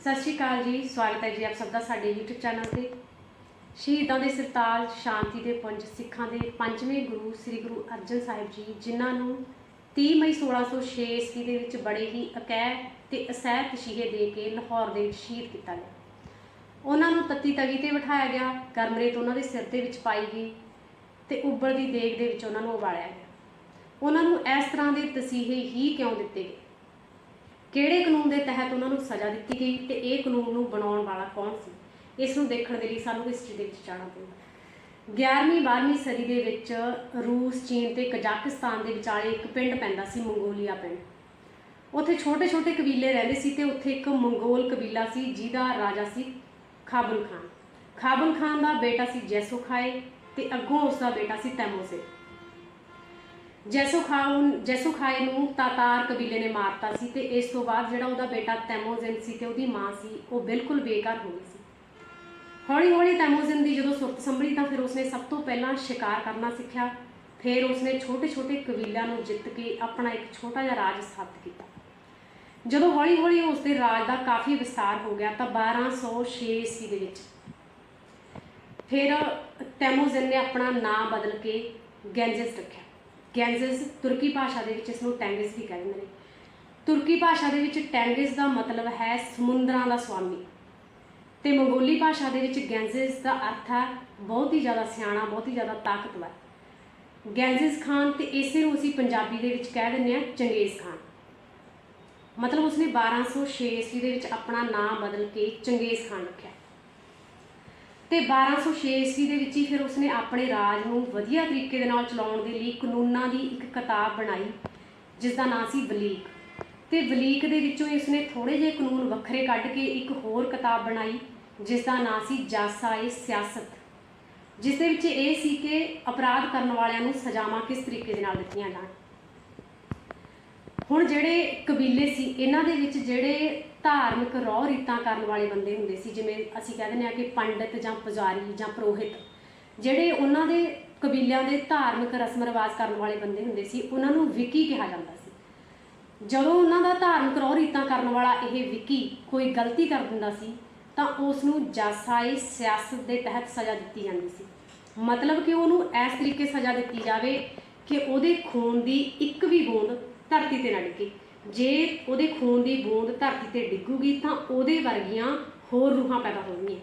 ਸਤਿ ਸ਼੍ਰੀ ਅਕਾਲ ਜੀ, ਸਵਾਗਤ ਹੈ ਜੀ ਆਪ ਸਭ ਦਾ ਸਾਡੇ YouTube ਚੈਨਲ ਤੇ। ਸ਼ਹੀਦਾਂ ਦੇ ਸਰਤਾਜ ਸ਼ਾਂਤੀ ਦੇ ਪੁੰਜ, ਸਿੱਖਾਂ ਦੇ ਪੰਜਵੇਂ ਗੁਰੂ, ਸ੍ਰੀ ਗੁਰੂ ਅਰਜਨ ਸਾਹਿਬ ਜੀ, ਜਿਨ੍ਹਾਂ ਨੂੰ 30 ਮਈ 1606 ਈਸਵੀ ਦੇ ਵਿੱਚ ਬੜੇ ਹੀ ਅਕੈਹ ਤੇ ਅਸਹਿ ਤਸ਼ੀਹੇ ਦੇ ਕੇ ਲਾਹੌਰ ਦੇ ਵਿੱਚ ਸ਼ਹੀਦ ਕੀਤਾ ਗਿਆ। ਉਹਨਾਂ ਨੂੰ ਤੱਤੀ ਤਵੀ ਤੇ ਬਿਠਾਇਆ ਗਿਆ ਗਰਮ ਰੇਤ ਉਹਨਾਂ ਦੇ ਸਿਰ ਦੇ ਵਿੱਚ ਪਾਈ ਗਈ ਤੇ ਉੱਬਲਦੀ ਦੇਗ ਦੇ ਵਿੱਚ ਉਹਨਾਂ ਨੂੰ ਉਬਾਲਿਆ ਗਿਆ। ਉਹਨਾਂ ਨੂੰ ਇਸ ਤਰ੍ਹਾਂ ਦੇ ਤਸੀਹੇ ਹੀ ਕਿਉਂ ਦਿੱਤੇ ਗਏ? ਕਿਹੜੇ ਕਾਨੂੰਨ ਦੇ ਤਹਿਤ ਉਹਨਾਂ ਨੂੰ ਸਜ਼ਾ ਦਿੱਤੀ ਗਈ ਤੇ ਇਹ ਕਾਨੂੰਨ ਨੂੰ ਬਣਾਉਣ ਵਾਲਾ ਕੌਣ ਸੀ? ਇਸ ਨੂੰ ਦੇਖਣ ਦੇ ਲਈ ਸਾਨੂੰ ਹਿਸਟਰੀ ਦੇ ਵਿੱਚ ਜਾਣਾ ਪਊਗਾ। 11ਵੀਂ 12ਵੀਂ ਸਦੀ ਦੇ ਵਿੱਚ ਰੂਸ, ਚੀਨ ਤੇ ਕਜ਼ਾਕਿਸਤਾਨ ਦੇ ਵਿਚਾਲੇ ਇੱਕ ਪਿੰਡ ਪੈਂਦਾ ਸੀ, ਮੰਗੋਲੀਆ ਪਿੰਡ। ਉੱਥੇ ਛੋਟੇ-ਛੋਟੇ ਕਬੀਲੇ ਰਹਿੰਦੇ ਸੀ ਤੇ ਉੱਥੇ ਇੱਕ ਮੰਗੋਲ ਕਬੀਲਾ ਸੀ, ਜਿਹਦਾ ਰਾਜਾ ਸੀ ਖਾਬੁਲ ਖਾਨ। ਖਾਬੁਲ ਖਾਨ ਦਾ ਬੇਟਾ ਸੀ ਜੈਸੋ ਖਾਏ ਤੇ ਅੱਗੋਂ ਉਸ ਦਾ ਬੇਟਾ ਸੀ ਤੈਮੋਸੇ। ਜੈਸੋ ਖਾਨ ਜੈਸੋ ਖਾਏ ਨੂੰ ਤਾਤਾਰ ਕਬੀਲੇ ਨੇ ਮਾਰਤਾ ਸੀ ਤੇ ਇਸ ਤੋਂ ਬਾਅਦ ਜਿਹੜਾ ਉਹਦਾ ਬੇਟਾ ਤੈਮੋਜਿਨ ਸੀ ਤੇ ਉਹਦੀ ਮਾਂ ਸੀ, ਉਹ ਬਿਲਕੁਲ ਬੇਕਾਰ ਹੋ ਗਈ ਸੀ। ਹੌਲੀ ਹੌਲੀ ਤੈਮੋਜਿਨ ਦੀ ਜਦੋਂ ਸੁਰਤ ਸੰਭਲੀ ਤਾਂ ਫਿਰ ਉਸਨੇ ਸਭ ਤੋਂ ਪਹਿਲਾਂ ਸ਼ਿਕਾਰ ਕਰਨਾ ਸਿੱਖਿਆ, ਫਿਰ ਉਸਨੇ ਛੋਟੇ-ਛੋਟੇ ਕਬੀਲਿਆਂ ਨੂੰ ਜਿੱਤ ਕੇ ਆਪਣਾ ਇੱਕ ਛੋਟਾ ਜਿਹਾ ਰਾਜ ਸਥਾਪਿਤ ਕੀਤਾ। ਜਦੋਂ ਹੌਲੀ-ਹੌਲੀ ਉਸਦੇ ਰਾਜ ਦਾ ਕਾਫੀ ਵਿਸਤਾਰ ਹੋ ਗਿਆ ਤਾਂ 1206 ਈਸਵੀ ਦੇ ਵਿੱਚ ਫਿਰ ਤੈਮੋਜ਼ਨ ਨੇ ਆਪਣਾ ਨਾਮ ਬਦਲ ਕੇ ਗੈਂਜਸ ਰੱਖਿਆ। ਗੈਂਜਸ ਤੁਰਕੀ ਭਾਸ਼ਾ ਦੇ ਵਿੱਚ ਇਸ ਨੂੰ ਟੈਂਗਿਸ ਵੀ ਕਹਿੰਦੇ ਨੇ। ਤੁਰਕੀ ਭਾਸ਼ਾ ਦੇ ਵਿੱਚ ਟੈਂਗਿਸ ਦਾ ਮਤਲਬ ਹੈ ਸਮੁੰਦਰਾਂ ਦਾ ਸੁਆਮੀ ਤੇ ਮੰਗੋਲੀ ਭਾਸ਼ਾ ਦੇ ਵਿੱਚ ਗੈਂਜਸ ਦਾ ਅਰਥ ਹੈ ਬਹੁਤ ਹੀ ਜ਼ਿਆਦਾ ਸਿਆਣਾ, ਬਹੁਤ ਹੀ ਜ਼ਿਆਦਾ ਤਾਕਤਵਰ। ਗੈਂਜਸ ਖਾਨ ਤੇ ਇਸੇ ਨੂੰ ਅਸੀਂ ਪੰਜਾਬੀ ਦੇ ਵਿੱਚ ਕਹਿ ਦਿੰਦੇ ਆ ਚੰਗੇਜ਼ ਖਾਨ। ਮਤਲਬ ਉਸਨੇ 1206 ਈਸਵੀ ਦੇ ਵਿੱਚ ਆਪਣਾ ਨਾਮ ਬਦਲ ਕੇ ਚੰਗੇਜ਼ ਖਾਨ ਰੱਖਿਆ। ਤੇ 1206 ਈਸਵੀ ਦੇ ਵਿੱਚ ਹੀ ਫਿਰ ਉਸਨੇ ਆਪਣੇ ਰਾਜ ਨੂੰ ਵਧੀਆ ਤਰੀਕੇ ਦੇ ਨਾਲ ਚਲਾਉਣ ਦੇ ਲਈ ਕਾਨੂੰਨਾਂ ਦੀ ਇੱਕ ਕਿਤਾਬ ਬਣਾਈ ਜਿਸ ਦਾ ਨਾਮ ਸੀ ਵਲੀਕ। ਤੇ ਵਲੀਕ ਦੇ ਵਿੱਚੋਂ ਹੀ ਉਸਨੇ ਥੋੜੇ ਜਿਹੇ ਕਾਨੂੰਨ ਵੱਖਰੇ ਕੱਢ ਕੇ ਇੱਕ ਹੋਰ ਕਿਤਾਬ ਬਣਾਈ ਜਿਸ ਦਾ ਨਾਮ ਸੀ ਜਾਸਾਏ ਸਿਆਸਤ ਜਿਸ ਦੇ ਵਿੱਚ ਇਹ ਸੀ ਕਿ ਅਪਰਾਧ ਕਰਨ ਵਾਲਿਆਂ ਨੂੰ ਸਜ਼ਾਵਾਂ ਕਿਸ ਤਰੀਕੇ ਦੇ ਨਾਲ ਦਿੱਤੀਆਂ ਜਾਣ। ਹੁਣ ਜਿਹੜੇ ਕਬੀਲੇ ਸੀ, ਇਹਨਾਂ ਦੇ ਵਿੱਚ ਜਿਹੜੇ ਧਾਰਮਿਕ ਰੌਹ ਰੀਤਾਂ ਕਰਨ ਵਾਲੇ ਬੰਦੇ ਹੁੰਦੇ ਸੀ, ਜਿਵੇਂ ਅਸੀਂ ਕਹਿ ਦਿੰਦੇ ਆ ਕਿ ਪੰਡਿਤ ਜਾਂ ਪੁਜਾਰੀ ਜਾਂ ਪ੍ਰੋਹਿਤ, ਜਿਹੜੇ ਉਹਨਾਂ ਦੇ ਕਬੀਲਿਆਂ ਦੇ ਧਾਰਮਿਕ ਰਸਮ ਰਿਵਾਜ ਕਰਨ ਵਾਲੇ ਬੰਦੇ ਹੁੰਦੇ ਸੀ, ਉਹਨਾਂ ਨੂੰ ਵਿਕੀ ਕਿਹਾ ਜਾਂਦਾ ਸੀ। ਜਦੋਂ ਉਹਨਾਂ ਦਾ ਧਾਰਮਿਕ ਰੌਹ ਰੀਤਾਂ ਕਰਨ ਵਾਲਾ ਇਹ ਵਿਕੀ ਕੋਈ ਗਲਤੀ ਕਰ ਦਿੰਦਾ ਸੀ, ਤਾਂ ਉਸ ਨੂੰ ਜਾਸਾਈ ਸਿਆਸਤ ਦੇ ਤਹਿਤ ਸਜ਼ਾ ਦਿੱਤੀ ਜਾਂਦੀ ਸੀ। ਮਤਲਬ ਕਿ ਉਹਨੂੰ ਇਸ ਤਰੀਕੇ ਸਜ਼ਾ ਦਿੱਤੀ ਜਾਵੇ ਕਿ ਉਹਦੇ ਖੂਨ ਦੀ ਇੱਕ ਵੀ ਬੂੰਦ ਧਰਤੀ ਤੇ ਨਾ ਡਿੱਗੇ। ਜੇ ਉਹਦੇ ਖੂਨ ਦੀ ਬੂੰਦ ਧਰਤੀ ਤੇ ਡਿੱਗੂਗੀ ਤਾਂ ਉਹਦੇ ਵਰਗੀਆਂ ਹੋਰ ਰੂਹਾਂ ਪੈਦਾ ਹੋਣਗੀਆਂ।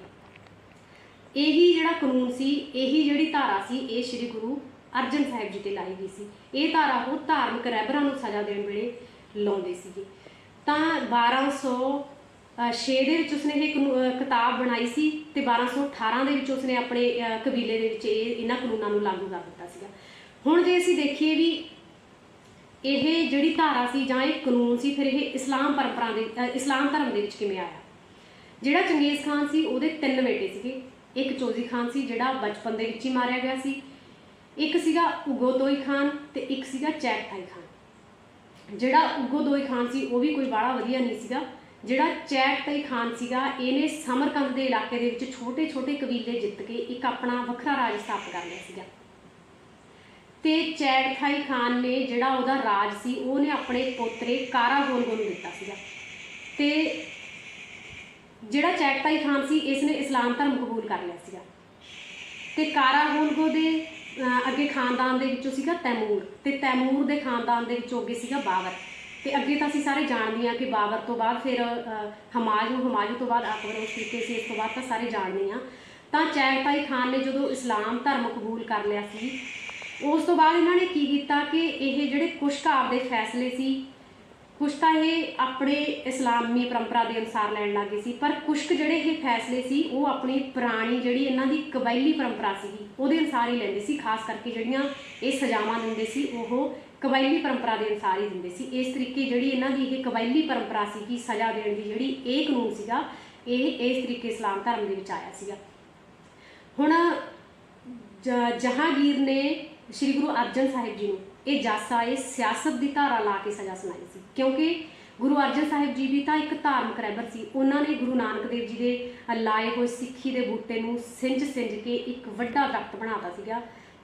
ਇਹੀ ਜਿਹੜਾ ਕਾਨੂੰਨ ਸੀ ਇਹੀ ਜਿਹੜੀ ਧਾਰਾ ਸੀ ਇਹ ਸ੍ਰੀ ਗੁਰੂ ਅਰਜਨ ਸਾਹਿਬ ਜੀ ਤੇ ਲਾਈ ਗਈ ਸੀ। ਇਹ ਧਾਰਾ ਉਹ ਧਾਰਮਿਕ ਰਹਿਬਰਾਂ ਨੂੰ ਸਜ਼ਾ ਦੇਣ ਵੇਲੇ ਲਾਉਂਦੇ ਸੀਗੇ। ਤਾਂ 1206 ਦੇ ਵਿੱਚ ਉਸਨੇ ਇਹ ਕਾਨੂ- ਕਿਤਾਬ ਬਣਾਈ ਸੀ ਤੇ 1218 ਦੇ ਵਿੱਚ ਉਸਨੇ ਆਪਣੇ ਅਹ, ਕਬੀਲੇ ਦੇ ਵਿੱਚ ਇਹ ਇਹਨਾਂ ਕਾਨੂੰਨਾਂ ਨੂੰ ਲਾਗੂ ਕਰ ਦਿੱਤਾ ਸੀਗਾ। ਹੁਣ ਜੇ ਅਸੀਂ ਦੇਖੀਏ ਵੀ ਇਹ ਜਿਹੜੀ ਧਾਰਾ ਸੀ ਜਾਂ ਇਹ ਕਾਨੂੰਨ ਸੀ, ਫਿਰ ਇਹ ਇਸਲਾਮ ਪਰੰਪਰਾ ਦੇ ਇਸਲਾਮ ਧਰਮ ਦੇ ਵਿੱਚ ਕਿਵੇਂ ਆਇਆ? ਜਿਹੜਾ ਚੰਗੇਜ਼ ਖਾਨ ਸੀ, ਉਹਦੇ ਤਿੰਨ ਬੇਟੇ ਸੀਗੇ। ਇੱਕ ਚੋਜ਼ੀ ਖਾਨ ਸੀ, ਜਿਹੜਾ ਬਚਪਨ ਦੇ ਵਿੱਚ ਹੀ ਮਾਰਿਆ ਗਿਆ ਸੀ। ਇੱਕ ਸੀਗਾ ਉਗੋਤੋਈ ਖਾਨ ਤੇ ਇੱਕ ਸੀਗਾ ਚੈਗਥਾਈ ਖਾਨ। ਜਿਹੜਾ ਉਗੋਦੋਈ ਖਾਨ ਸੀ, ਉਹ ਵੀ ਕੋਈ ਬਾਹਲਾ ਵਧੀਆ ਨਹੀਂ ਸੀਗਾ। ਜਿਹੜਾ ਚੈਗਥਾਈ ਖਾਨ ਸੀਗਾ, ਇਹਨੇ ਸਮਰਕੰਦ ਦੇ ਇਲਾਕੇ ਦੇ ਵਿੱਚ ਛੋਟੇ-ਛੋਟੇ ਕਬੀਲੇ ਜਿੱਤ ਕੇ ਇੱਕ ਆਪਣਾ ਵੱਖਰਾ ਰਾਜ ਸਥਾਪਿਤ ਕਰ ਲਿਆ ਸੀਗਾ। ਤੇ ਚੈਗਥਾਈ ਖਾਨ ਨੇ ਜਿਹੜਾ ਉਹਦਾ ਰਾਜ ਸੀ ਉਹਨੇ ਆਪਣੇ ਪੋਤਰੇ ਕਾਰਾ ਗੋਲਗੋ ਨੂੰ ਦਿੱਤਾ ਸੀਗਾ। ਤੇ ਜਿਹੜਾ ਚੈਗਥਾਈ ਖਾਨ ਸੀ ਇਸ ਨੇ ਇਸਲਾਮ ਧਰਮ ਕਬੂਲ ਕਰ ਲਿਆ ਸੀਗਾ। ਤੇ ਕਾਰਾਗੋਨਗੋ ਦੇ ਅੱਗੇ ਖਾਨਦਾਨ ਦੇ ਵਿੱਚੋਂ ਸੀਗਾ ਤੈਮੂਰ ਤੇ ਤੈਮੂਰ ਦੇ ਖਾਨਦਾਨ ਦੇ ਵਿੱਚੋਂ ਅੱਗੇ ਸੀਗਾ ਬਾਬਰ। ਤੇ ਅੱਗੇ ਤਾਂ ਅਸੀਂ ਸਾਰੇ ਜਾਣਦੇ ਹਾਂ ਕਿ ਬਾਬਰ ਤੋਂ ਬਾਅਦ ਫਿਰ ਅਹ, ਹਮਾਯੂ ਹਮਾਯੂ ਤੋਂ ਬਾਅਦ ਅਕਬਰ ਉਸ ਤਰੀਕੇ ਸੀ ਇਸ ਤੋਂ ਬਾਅਦ ਤਾਂ ਸਾਰੇ ਜਾਣਦੇ ਹਾਂ। ਤਾਂ ਚੈਗਤਾਈ ਖਾਨ ਨੇ ਜਦੋਂ ਇਸਲਾਮ ਧਰਮ ਕਬੂਲ ਕਰ ਲਿਆ ਸੀ ਉਸ ਤੋਂ ਬਾਅਦ ਇਹਨਾਂ ਨੇ ਕੀ ਕੀਤਾ ਕਿ ਇਹ ਜਿਹੜੇ ਕੁਸ਼ਕ ਆਪਦੇ ਫੈਸਲੇ ਸੀ ਕੁਛ ਤਾਂ ਇਹ ਆਪਣੇ ਇਸਲਾਮੀ ਪਰੰਪਰਾ ਦੇ ਅਨੁਸਾਰ ਲੈਣ ਲੱਗੇ ਸੀ, ਪਰ ਕੁਛ ਕੁ ਜਿਹੜੇ ਇਹ ਫੈਸਲੇ ਸੀ, ਉਹ ਆਪਣੀ ਪੁਰਾਣੀ ਜਿਹੜੀ ਇਹਨਾਂ ਦੀ ਕਬਾਇਲੀ ਪਰੰਪਰਾ ਸੀਗੀ ਉਹਦੇ ਅਨੁਸਾਰ ਹੀ ਲੈਂਦੇ ਸੀ, ਖਾਸ ਕਰਕੇ ਜਿਹੜੀਆਂ ਇਹ ਸਜ਼ਾਵਾਂ ਦਿੰਦੇ ਸੀ, ਉਹ ਕਬਾਇਲੀ ਪਰੰਪਰਾ ਦੇ ਅਨੁਸਾਰ ਹੀ ਦਿੰਦੇ ਸੀ। ਇਸ ਤਰੀਕੇ ਜਿਹੜੀ ਇਹਨਾਂ ਦੀ ਇਹ ਕਬਾਇਲੀ ਪਰੰਪਰਾ ਸੀ ਕਿ ਸਜ਼ਾ ਦੇਣ ਦੀ ਜਿਹੜੀ ਇਹ ਕਾਨੂੰਨ ਸੀਗਾ, ਇਹ ਇਸ ਤਰੀਕੇ ਇਸਲਾਮ ਧਰਮ ਦੇ ਵਿੱਚ ਆਇਆ ਸੀਗਾ। ਹੁਣ ਜ- ਜਹਾਂਗੀਰ ਨੇ ਸ੍ਰੀ ਗੁਰੂ ਅਰਜਨ ਸਾਹਿਬ ਜੀ ਨੂੰ। ਇਹ ਜਾਸਾ, ਇਹ ਸਿਆਸਤ ਦੀ ਧਾਰਾ ਲਾ ਕੇ ਸਜ਼ਾ ਸੁਣਾਈ ਸੀ। ਕਿਉਂਕਿ ਗੁਰੂ ਅਰਜਨ ਸਾਹਿਬ ਜੀ ਵੀ ਤਾਂ ਇੱਕ ਧਾਰਮਿਕ ਰਹਿਬਰ ਸੀ। ਉਹਨਾਂ ਨੇ ਗੁਰੂ ਨਾਨਕ ਦੇਵ ਜੀ ਦੇ ਲਾਏ ਹੋਏ ਸਿੱਖੀ ਦੇ ਬੂਟੇ ਨੂੰ ਸਿੰਜ ਸਿੰਜ ਕੇ ਇੱਕ ਵੱਡਾ ਦਰਖਤ ਬਣਾਤਾ ਸੀਗਾ।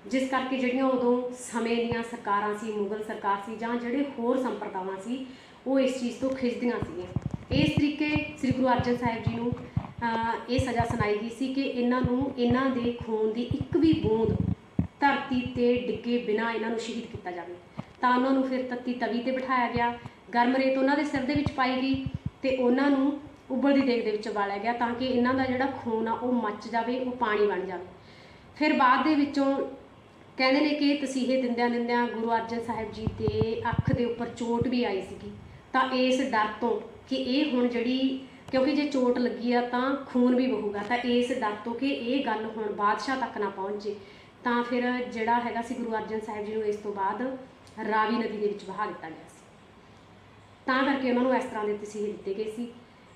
ਜਿਸ ਕਰਕੇ ਜਿਹੜੀਆਂ ਉਦੋਂ ਸਮੇਂ ਦੀਆਂ ਸਰਕਾਰਾਂ ਸੀ, ਮੁਗਲ ਸਰਕਾਰ ਸੀ ਜਾਂ ਜਿਹੜੇ ਹੋਰ ਸੰਪਰਦਾਵਾਂ ਸੀ, ਉਹ ਇਸ ਚੀਜ਼ ਤੋਂ ਖਿੱਚਦੀਆਂ ਸੀਗੀਆਂ। ਇਸ ਤਰੀਕੇ ਸ੍ਰੀ ਗੁਰੂ ਅਰਜਨ ਸਾਹਿਬ ਜੀ ਨੂੰ ਇਹ ਸਜ਼ਾ ਸੁਣਾਈ ਗਈ ਸੀ ਕਿ ਇਹਨਾਂ ਨੂੰ, ਇਹਨਾਂ ਦੇ ਖੂਨ ਦੀ ਇੱਕ ਵੀ ਬੂੰਦ ਧਰਤੀ ਤੇ ਡਿੱਗੇ ਬਿਨਾ ਇਹਨਾਂ ਨੂੰ ਸ਼ਹੀਦ ਕੀਤਾ ਜਾਵੇ। ਤਾਂ ਉਹਨਾਂ ਨੂੰ ਫਿਰ ਤੱਤੀ ਤਵੀ ਤੇ ਬਿਠਾਇਆ ਗਿਆ। ਗਰਮ ਰੇਤ ਉਹਨਾਂ ਦੇ ਸਿਰ ਦੇ ਵਿੱਚ ਪਾਈ ਗਈ ਤੇ ਉਹਨਾਂ ਨੂੰ ਉਬਲਦੀ ਦੇਗ ਦੇ ਵਿੱਚ ਵਾਲਿਆ ਗਿਆ ਤਾਂ ਕਿ ਇਹਨਾਂ ਦਾ ਜਿਹੜਾ ਖੂਨ ਆ ਉਹ ਮੱਚ ਜਾਵੇ, ਉਹ ਪਾਣੀ ਬਣ ਜਾਵੇ। ਫਿਰ ਬਾਅਦ ਦੇ ਵਿੱਚੋਂ ਕਹਿੰਦੇ ਨੇ ਕਿ ਤਸੀਹੇ ਦਿੰਦਿਆਂ ਦਿੰਦਿਆਂ ਗੁਰੂ ਅਰਜਨ ਸਾਹਿਬ ਜੀ ਦੇ ਅੱਖ ਦੇ ਉੱਪਰ ਚੋਟ ਵੀ ਆਈ ਸੀਗੀ। ਤਾਂ ਇਸ ਡਰ ਤੋਂ ਕਿ ਇਹ ਹੁਣ ਜਿਹੜੀ ਕਿਉਂਕਿ ਜੇ ਚੋਟ ਲੱਗੀ ਆ ਤਾਂ ਖੂਨ ਵੀ ਵਹੂਗਾ, ਤਾਂ ਇਸ ਡਰ ਤੋਂ ਕਿ ਇਹ ਗੱਲ ਹੁਣ ਬਾਦਸ਼ਾਹ ਤੱਕ ਨਾ ਪਹੁੰਚੇ। ਤਾਂ ਫਿਰ ਜਿਹੜਾ ਹੈਗਾ ਸੀ ਗੁਰੂ ਅਰਜਨ ਸਾਹਿਬ ਜੀ ਨੂੰ ਇਸ ਤੋਂ ਬਾਅਦ ਰਾਵੀ ਨਦੀ ਦੇ ਵਿੱਚ ਵਹਾ ਦਿੱਤਾ ਗਿਆ ਸੀ। ਤਾਂ ਕਰਕੇ ਉਹਨਾਂ ਨੂੰ ਇਸ ਤਰ੍ਹਾਂ ਦੇ ਤਸੀਹੇ ਦਿੱਤੇ ਗਏ ਸੀ।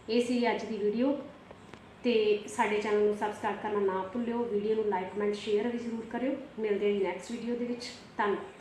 ਇਹ ਸੀ ਅੱਜ ਦੀ ਵੀਡੀਓ। ਤੇ ਸਾਡੇ ਚੈਨਲ ਨੂੰ ਸਬਸਕ੍ਰਾਈਬ ਕਰਨਾ ਨਾ ਭੁੱਲਿਓ। ਵੀਡੀਓ ਨੂੰ ਲਾਈਕ ਕਮੈਂਟ ਸ਼ੇਅਰ ਵੀ ਜ਼ਰੂਰ ਕਰਿਓ। ਮਿਲਦੇ ਹਾਂ ਜੀ ਨੈਕਸਟ ਵੀਡੀਓ ਦੇ ਵਿੱਚ। ਧੰਨਵਾਦ।